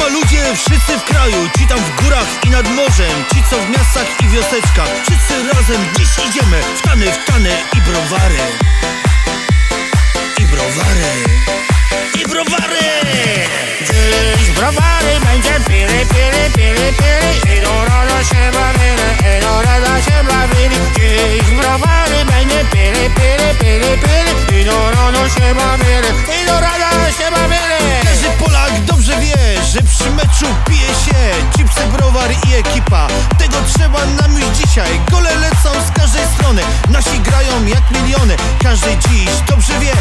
Ludzie wszyscy w kraju, ci tam w górach i nad morzem Ci co w miastach i wioseczkach. Wszyscy razem dziś idziemy w tany, w tany i browary. I browary. I browary. Dziś browary będzie pili, pili, pili, pili. I do rana się bawili, i do rana się bawili Dziś browary będzie pili, pili, pili, pili. I do rana się bawili, i do rana się bawili Tego trzeba nam już dzisiaj. Gole lecą z każdej strony. Nasi grają jak miliony. Każdy dziś dobrze wie,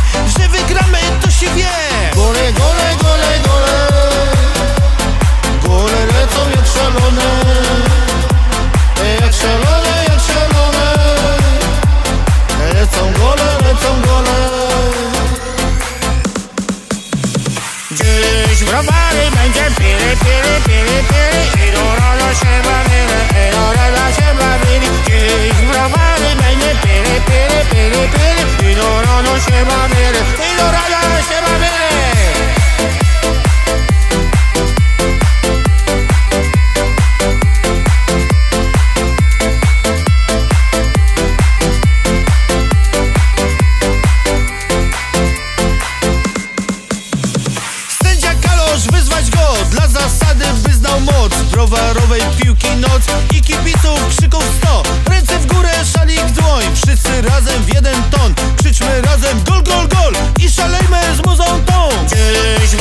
Dziś browary będzie pili, pili, pili, pili I do rana się bawili, i do rana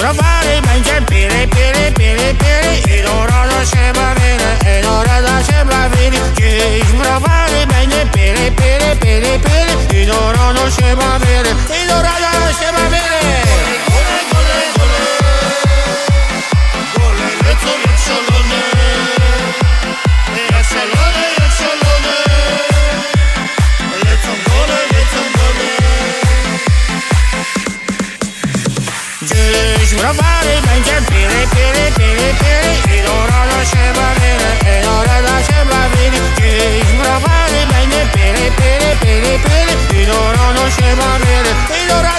provare mangiare pere pere pere pere. E l'ora da sembra bene e l'ora da sembra bene. Che provare mangiare pere pere pere pere. E l'ora da sembra bene e l'ora da sembra bene. Yeah provare ma incepire pire pire pire e ora lasciava bene e ora lasciava bene che provare ma incepire pire pire pire e ora lasciava bene e ora